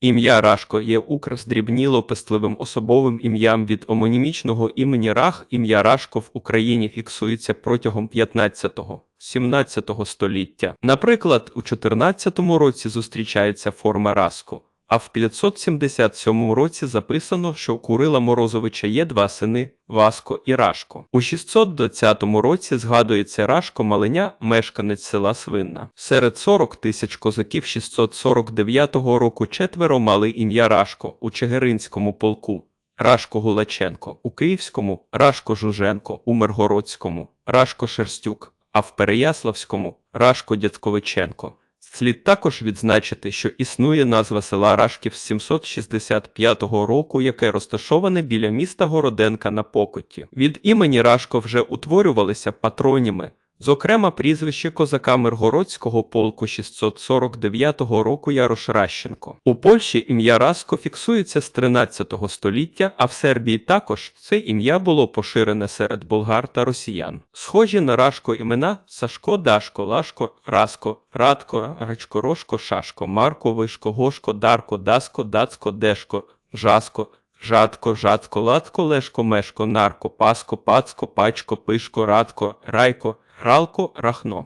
Ім'я Рашко є украс дрібніло пестливим особовим ім'ям від омонімічного імені Рах. Ім'я Рашко в Україні фіксується протягом 15-17 століття. Наприклад, у 14 році зустрічається форма Раско. А в 577 році записано, що у Курила Морозовича є два сини Васко і Рашко. У 620 році згадується Рашко Малиня, мешканець села Свинна. Серед 40 тисяч козаків 649 року четверо мали ім'я Рашко у Чигиринському полку. Рашко Гулаченко, у Київському Рашко Жуженко, у Миргородському Рашко Шерстюк, а в Переяславському Рашко Дядковиченко. Слід також відзначити, що існує назва села Рашків з 765 року, яке розташоване біля міста Городенка на Покоті. Від імені Рашко вже утворювалися патроніми, зокрема прізвище козака Миргородського полку 649 року Ярош Ращенко. У Польщі ім'я Раско фіксується з 13 століття, а в Сербії також це ім'я було поширене серед болгар та росіян. Схожі на Рашко імена Сашко, Дашко, Лашко, Раско, Радко, Рачко, Рошко, Шашко, Марко, Вишко, Гошко, Дарко, Даско, Дацко, Дешко, Жаско, Жадко, Жацко, Латко, Лешко, Мешко, Нарко, Паско, Пацко, Пачко, Пишко, Радко, Райко, Ралко, Рахно.